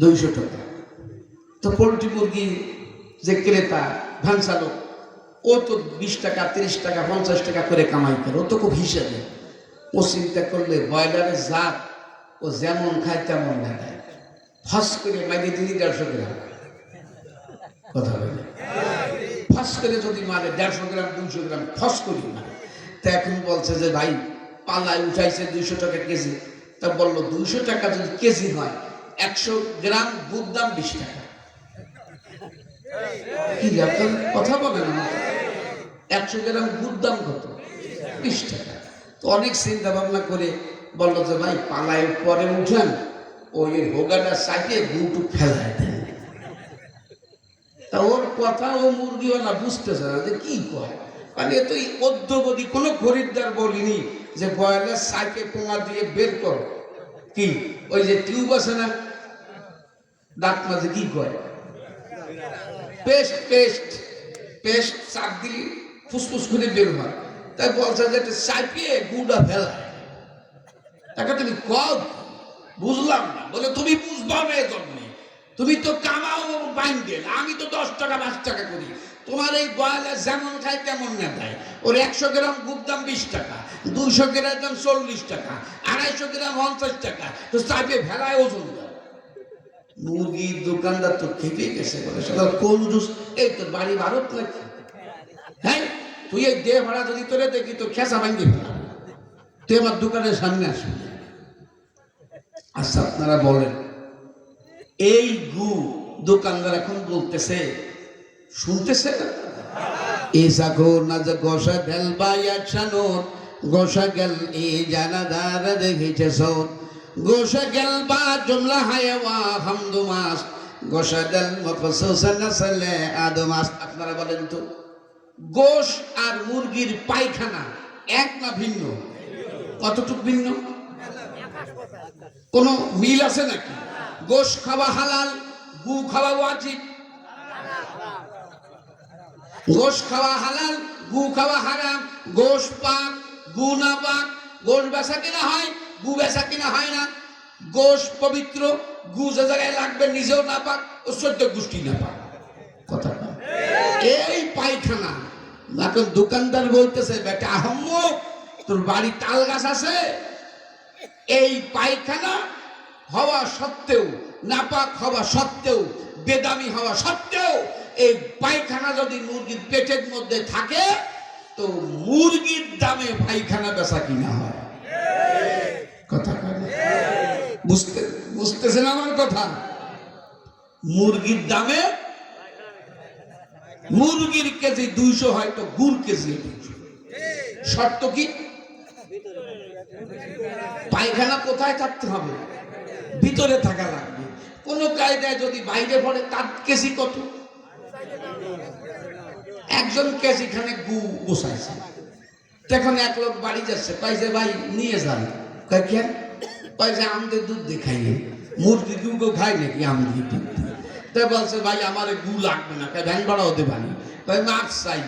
দুইশো টাকা। তো পোলট্রি মুরগি যে ক্রেতা, ভ্যান চালক, ও তো বিশ টাকা, তিরিশ টাকা, পঞ্চাশ টাকা করে কামাই করে, ও তো খুব হিসেবে। ও চিন্তা করলে ব্রয়লারের জাত ও যেমন খায় তেমন দেখায় ফস করে মাইরে দিলি দেড়শো গ্রাম। কথা বলে। ফস করে যদি মারে দেড়শো গ্রাম, দুইশো গ্রাম, ফস করি মারে তা এখন বলছে যে ভাই, পালায় উঠাইছে দুইশো টাকা কেজি। তা বলল, দুইশো টাকা যদি কেজি হয় একশো গ্রাম দুধ দাম বিশ টাকা। কথা বলেন একশো গ্রাম দুধ দাম কত? বিশ টাকা। তো অনেক চিন্তা ভাবনা করে বলল যে, ভাই পালায় পরে উঠেন, ওই হোগাটা সাইডে গুটু ফেলায় দেন। তা ওর কথা ও মুরগিওয়ালা বুঝতেছে না যে কি কয়। মানে এ তো এই অদ্যবধি কোনো খরিদ্দার বলিনি যে বয়লার সাইকে পোঙা দিয়ে বের করো। কি? ওই যে টিউব আছে না দাঁত মাঝে কি কয়? পেস্ট পেস্ট পেস্ট চাপ দিলি, ফুসফুস করে বের হয়। তাই বলছে যে এটা গুড়া ফেলা তাকে তুমি বুঝলাম না। বলে, তুমি বুঝবা না তুমি তো কামাও আমি তো দশ টাকা, পাঁচ টাকা করি। তোমার এই বয়লার যেমন খায় তেমন না দেয়। ওর একশো গ্রাম গুড় দাম বিশ টাকা দুশো গ্রাম দাম চল্লিশ টাকা, আড়াইশো গ্রাম পঞ্চাশ টাকা। তো চাপিয়ে ভেলায় ওজন দেয়। মুরগির দোকানদার তো খেপে গেছে বলে, সকাল কোন জুস? এই তোর বাড়ি ভারত হ্যাঁ তুই এই দেহ ভাড়া যদি তোরে দেখি তো খেসা তুই আমার দোকানের সামনে আসবি। আচ্ছা আপনারা বলেন, এই গু দোকানদার এখন বলতেছে, শুনতেছে? এ সাগো না যে গোসা গেল বা একসানোর গোসা গেল, এ জানাদার দেখেছে সৌদ গোসা গেল বা জুমলা হায়ওয়া হামদু মাস। গোসা গেল মফসুসা নাসলে আদু মাস। আপনারা বলেন তো, গোশ আর মুরগির পায়খানা এক না ভিন্ন? কতটুক ভিন্ন? কোনো মিল আছে নাকি? গোশ খাওয়া হালাল, গু খাওয়া ওয়াজিব। গোশ খাওয়া হালাল, গু খাওয়া হারাম। গোশ পাক, গু না পাক, গোশ বেচা কিনা হয় গু বেচা কিনা হয় না। গোশ পবিত্র, গু যে জায়গায় লাগবে নিজেও না পাক, ও সদ্য গোষ্ঠী না পাক। কথা এই পায়খানা? এখন দোকানদার বলতেছে, বেটা আহম্মক তোর বাড়ি তাল গাছ আছে? এই পায়খানা হওয়া সত্ত্বেও নাপাক হওয়া সত্ত্বেও, বেদামি হওয়া সত্ত্বেও, এই পায়খানা যদি মুরগির পেটের মধ্যে থাকে, তো মুরগির দামে পায়খানা বেচা কিনা হয়। কথা? বুঝতে বুঝতেছেন আমার কথা? মুরগির দামে মুরগির কেজি দুইশো হয়তো গুড় কেজি শর্ত কি? পায়খানা কোথায় থাকতে হবে? ভিতরে থাকা লাগবে। কোন কায়দায় যদি বাইরে পড়ে, তার কেজি কত? একজন কেজি খানে গু বসাইছে। তখন এক লোক বাড়ি যাচ্ছে কয়েছে ভাই, নিয়ে যান। কয় আমাদের দুধ মুরগি খায় নাকি? দুধ তাই বলছে, ভাই, আমার গু লাগবে না। ভ্যান ভাড়াও দেবানি কয়, মাছ চাই।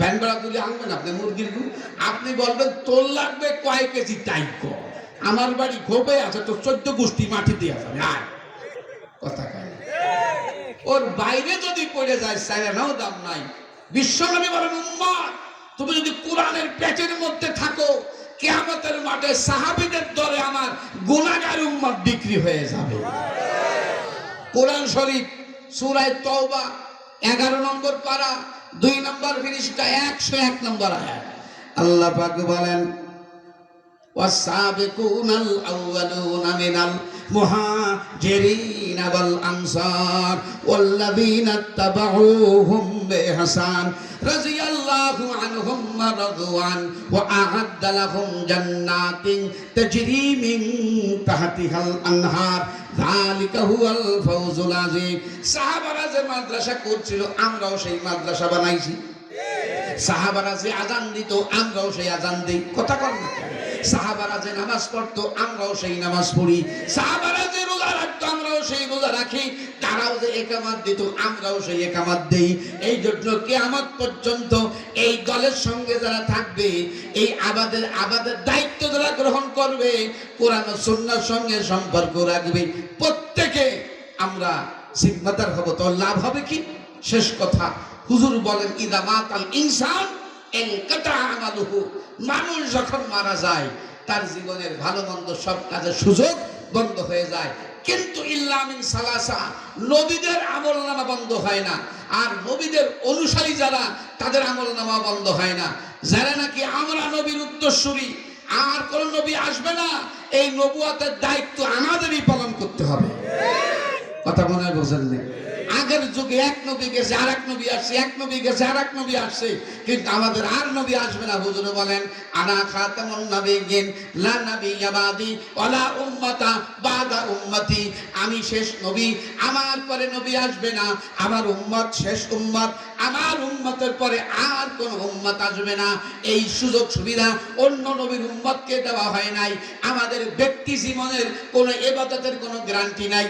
ভ্যান ভাড়া তুলে আনবেন আপনি মুরগির গু? আপনি বলবেন, তোর লাগবে কয় কেজি টাইপ কর আমার বাড়ি খোপে আছে তো চোদ্দ গোষ্ঠী মাটি দিয়ে যাবে। আয়। কথা কয় ওর বাইরে যদি পড়ে যায়, স্যারেনাও দাম নাই। বিশ্বনবী বলেন তুমি যদি কোরআনের পেটের মধ্যে থাকো কেয়ামতের মাঠে সাহাবিদের দরে আমার গুণাগার উম্মত বিক্রি হয়ে যাবে। কোরআন শরীফ, সুরায় তওবা, এগারো নম্বর পারা, দুই নম্বর ফিরিস্টা একশো এক নম্বর আয়াত। আল্লাহ পাক বলেন والسابقون الأولون من المهاجرين والأنصار والذين اتبعوهم بإحسان رضي الله عنهم ورضوا عنه وأعد لهم جنات تجري من تحتها الأنهار ذلك هو الفوز العظيم সাহাবারা যে মাদ্রাসা করছিল আমরাও সেই মাদ্রাসা বানাইছি সাহাবারা যে আজান দিত, আমরাও সেই আজান দিই। কথা কর না সাহাবারা যে নামাজ পড়তো, আমরাও সেই নামাজ পড়ি। সাহাবারা যে রোজা রাখতো, আমরাও সেই রোজা রাখি। তারাও যে একামাত দিত, আমরাও সেই একামাত দেই। এই জন্য কেয়ামত পর্যন্ত এই দলের সঙ্গে যারা থাকবে, এই আবাদের আবাদের দায়িত্ব যারা গ্রহণ করবে, কোরআন ও সুন্নাহর সঙ্গে সম্পর্ক রাখবে। প্রত্যেকে আমরা জিম্মাদার হব, তো লাভ হবে কি? শেষ কথা। হুজুর বলেন, ইদা মাতাল ইনসান মানুষ যখন মারা যায়, তার জীবনের ভালো মন্দ সব কাজের সুযোগ বন্ধ হয়ে যায়। কিন্তু ইল্লামিন সালাসা, নবীদের আমল নামা বন্ধ হয় না। আর নবীদের অনুসারী যারা, তাদের আমল নামা বন্ধ হয় না। যারা নাকি আমরা নবীর উত্তরসূরি, আর কোন নবী আসবে না, এই নবুয়াতের দায়িত্ব আমাদেরই পালন করতে হবে। কথা মনে হয় বোঝেন আগের যুগে এক নবী গেছে আর এক নবী আসছে, এক নবী গেছে আর এক নবী আসছে। কিন্তু আমাদের আর নবী আসবে না, হুজুরে বলেন, আনা খাতামুন নবিয়্যিন, লা নাবিয়্যা বাদি, ওয়ালা উম্মাতা বাদা উম্মতি। আমি শেষ নবী, আমার পরে নবী আসবে না, আমার উম্মত শেষ উম্মত, আমার উম্মতের পরে আর কোন উম্মত আসবে না। এই সুযোগ সুবিধা অন্য নবীর উম্মতকে দেওয়া হয় নাই, আমাদের ব্যক্তি জীবনের কোনো এবাদতের কোনো গ্যারান্টি নাই।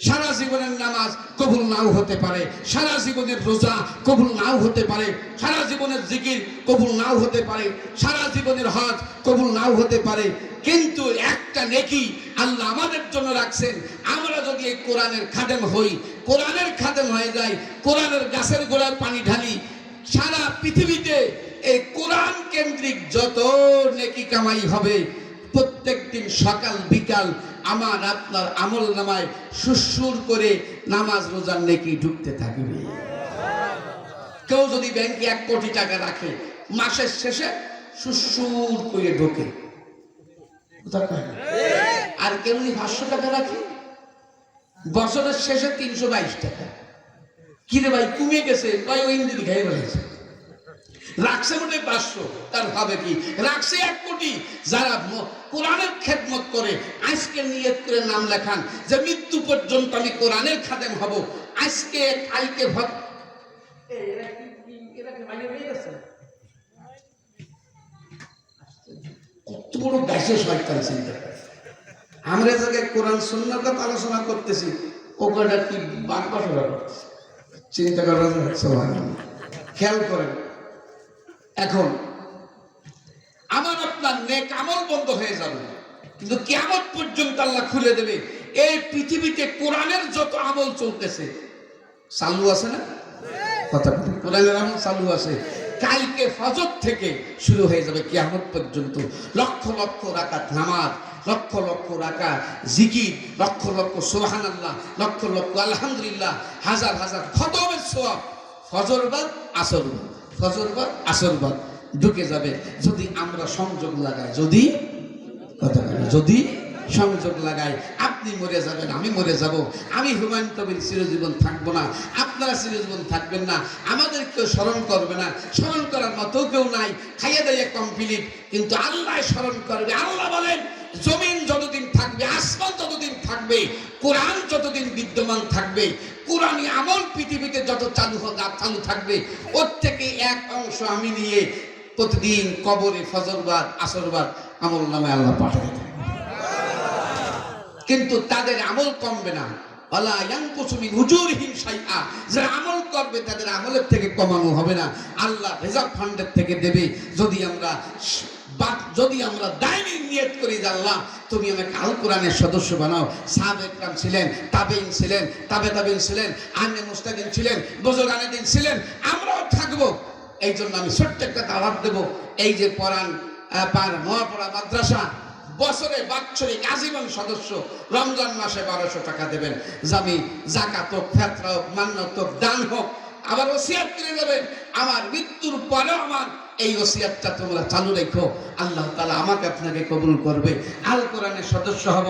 সারা জীবনের নামাজ কবুল নাও হতে পারে, সারা জীবনের রোজা কবুল নাও হতে পারে, সারা জীবনের জিকির কবুল নাও হতে পারে, সারা জীবনের হজ কবুল নাও হতে পারে, কিন্তু একটা নেকি আল্লাহ আমাদের জন্য রাখছেন, আমরা যদি এই কোরআনের খাদেম হই, কোরআনের খাদেম হয়ে যাই, কোরআনের গাছের গোড়ায় পানি ঢালি, সারা পৃথিবীতে এই কোরআন কেন্দ্রিক যত নেকি কামাই হবে প্রত্যেক দিন সকাল, বিকাল আমার আপনার আমল নামায় সুসুর করে নামাজ রোজার নেকি ঢুকতে থাকবে। কেউ যদি ব্যাংকে এক কোটি টাকা রাখে, মাসের শেষে সুসুর করে ঢোকে? আর কেউ যদি পাঁচশো টাকা রাখে, বছরের শেষে তিনশো বাইশ টাকা। কিরে ভাই, কমে গেছে? ভাই ওই ইঞ্জিন খেয়ে ফেলেছে। রাখছে মনে পাঁচশো, তার ভাবে কি? রাখছে এক কোটি যারা কোরআনের খেদমত করে আজকে নিয়ত করে নাম লেখান যে মৃত্যু পর্যন্ত আমি কোরআনের খাদেম হব। আজকে কালকে গেছে? কত বড় ব্যাসে শয়তান চিন্তা আমরা জায়গায় কোরআন সুন্নাত আলোচনা করতেছি ওখানে কি করতেছে? চিন্তা করা খেয়াল করেন। এখন আমার নেক আমল বন্ধ হয়ে যাবে। কিন্তু কেমন পর্যন্ত আল্লাহ খুলে দেবে। এই পৃথিবীতে কোরআনের যত আমল চলতেছে, চালু আছে না? চালু আছে। কালকে ফজর থেকে শুরু হয়ে যাবে কিয়ামত পর্যন্ত। লক্ষ লক্ষ রাকাত নামাজ, লক্ষ লক্ষ রাকা জিকির, লক্ষ লক্ষ সোহান আল্লাহ লক্ষ লক্ষ আলহামদুলিল্লাহ, হাজার হাজার খতমের সোয়াব ফজরবাদ আসরবাদ ফজরবাদ আসরবাদ ঢুকে যাবে। যদি আমরা সংযোগ লাগাই, যদি? যদি সংযোগ লাগাই, আপনি মরে যাবেন, আমি মরে যাব। আমি হুমায়ুন কবির চিরজীবন থাকব না। আপনারা চিরজীবন থাকবেন না। আমাদের কেউ স্মরণ করবে না। স্মরণ করার মতো কেউ নাই। খাইয়ে দেয় কমপ্লিট কিন্তু আল্লাহ স্মরণ করবে। আল্লাহ বলেন, জমিন যতদিন থাকবে, আসমান যতদিন থাকবে, কোরআন যতদিন বিদ্যমান থাকবে, কোরআনী আমল পৃথিবীতে যত চালু চালু থাকবে, ওর থেকে এক অংশ আমি নিয়ে প্রতিদিন কবরে ফজরবাদ আসরবাদ আমল নামে আল্লাহ পাঠাতে থাকে কিন্তু তাদের আমল কমবে না। আমল করবে, তাদের আমলের থেকে কমানো হবে না। আল্লাহ ফান্ডের থেকে দেবে। যদি আমরা যদি আমরা দায়নি সদস্য বানাও। ছিলেন তাবেইন ছিলেন, তাবে তাবেইন ছিলেন আনে মুস্তাদিন ছিলেন বুজুর্গানেদিন ছিলেন, আমরাও থাকব। এই জন্য আমি ছোট্ট একটা দাওয়াত দেবো। এই যে পড়ান পার নোয়াপড়া মাদ্রাসা, বছরে বাৎসরিক আজীবন সদস্য রমজান মাসে বারোশো টাকা দেবেন। জামি, জাকাত হোক, ফেতরা হোক মান্যত হোক, দান হোক, আবার ওসিয়াত করে দেবেন আমার মৃত্যুর পরেও আমার এই ওসিয়াতটা তোমরা চালু রেখো। আল্লাহ তালা আমাকে আপনাকে কবুল করবে। আল কোরআনের সদস্য হব।